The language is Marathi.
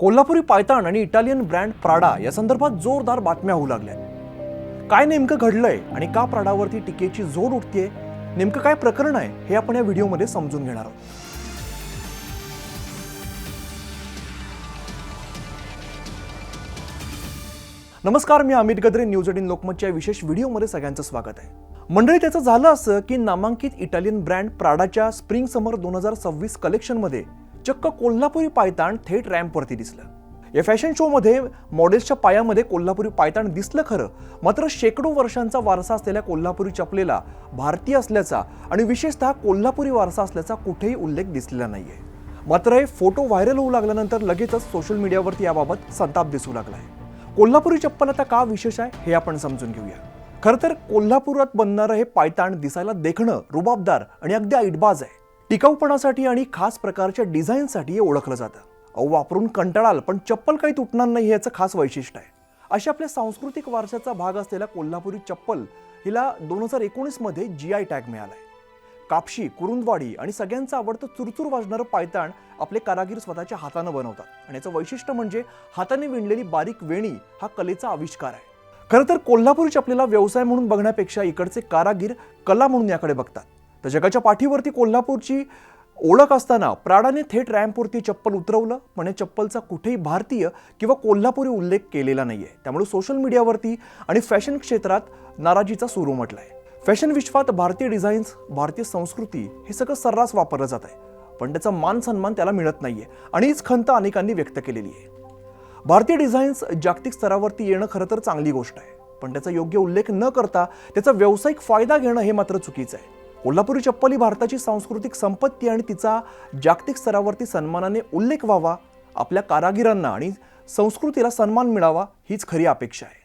कोल्हापुरी पायताण आणि इटालियन ब्रँड प्राडा या संदर्भात जोरदार बातम्या होऊ लागल्या. काय नेमकं घडलंय आणि का प्राडावरती टीकेची जोड उठतेय? नेमकं काय प्रकरण आहे? हे आपण या व्हिडिओमध्ये समजून घेणार आहोत. नमस्कार मी अमित गद्रे न्यूज एटीन लोकमतच्या विशेष व्हिडिओमध्ये सगळ्यांचं स्वागत आहे. मंडळी त्याचं झालं असं की नामांकित इटालियन ब्रँड प्राडाच्या स्प्रिंग समर दोन हजार सव्वीस कलेक्शनमध्ये चक्क कोल्हापुरी पायताण थेट रॅम्पवरती दिसलं. या फॅशन शोमध्ये मॉडेल्सच्या पायामध्ये कोल्हापुरी पायताण दिसलं खरं मात्र शेकडो वर्षांचा वारसा असलेल्या कोल्हापुरी चपलेला भारतीय असल्याचा आणि विशेषतः कोल्हापुरी वारसा असल्याचा कुठेही उल्लेख दिसलेला नाहीये. मात्र हे फोटो व्हायरल होऊ लागल्यानंतर लगेचच सोशल मीडियावरती याबाबत संताप दिसू लागला आहे कोल्हापुरी चप्पल आता का विशेष आहे हे आपण समजून घेऊया. खरं तर कोल्हापुरात बनणारं हे पायताण दिसायला देखणं रुबाबदार आणि अगदी ऐटबाज आहे. टिकाऊपणासाठी आणि खास प्रकारच्या डिझाईनसाठी हे ओळखलं जातं. अहो वापरून कंटाळाल पण चप्पल काही तुटणार नाही याचं खास वैशिष्ट्य आहे. अशा आपल्या सांस्कृतिक वारशाचा भाग असलेल्या कोल्हापुरी चप्पल हिला दोन हजार एकोणीसमध्ये जी आय टॅग मिळाला आहे कापशी कुरुंदवाडी आणि सगळ्यांचं आवडतं चुरचूर वाजणारं पायताण आपले कारागीर स्वतःच्या हातानं बनवतात. आणि याचं वैशिष्ट्य म्हणजे हाताने विणलेली बारीक वेणी हा कलेचा आविष्कार आहे. खरं तर कोल्हापूरच्या चपलेला व्यवसाय म्हणून बघण्यापेक्षा इकडचे कारागीर कला म्हणून याकडे बघतात. तर जगाच्या पाठीवरती कोल्हापूरची ओळख असताना प्राडाने थेट रॅम्पवरती चप्पल उतरवलं. म्हणजे चप्पलचा कुठेही भारतीय किंवा कोल्हापुरी उल्लेख केलेला नाही आहे त्यामुळे सोशल मीडियावरती आणि फॅशन क्षेत्रात नाराजीचा सूर आहे फॅशन विश्वात भारतीय डिझाईन्स भारतीय संस्कृती हे सगळं सर्रास वापरलं जात आहे. पण त्याचा मान सन्मान त्याला मिळत नाही आहे आणि हीच खंत अनेकांनी व्यक्त केलेली आहे. भारतीय डिझाईन्स जागतिक स्तरावरती येणं खरं तर चांगली गोष्ट आहे. पण त्याचा योग्य उल्लेख न करता त्याचा व्यावसायिक फायदा घेणं हे मात्र चुकीचं आहे. कोल्हापुरी चप्पल ही भारताची सांस्कृतिक संपत्ती आणि तिचा जागतिक स्तरावरती सन्मानाने उल्लेख व्हावा आपल्या कारागिरांना आणि संस्कृतीला सन्मान मिळावा हीच खरी अपेक्षा आहे.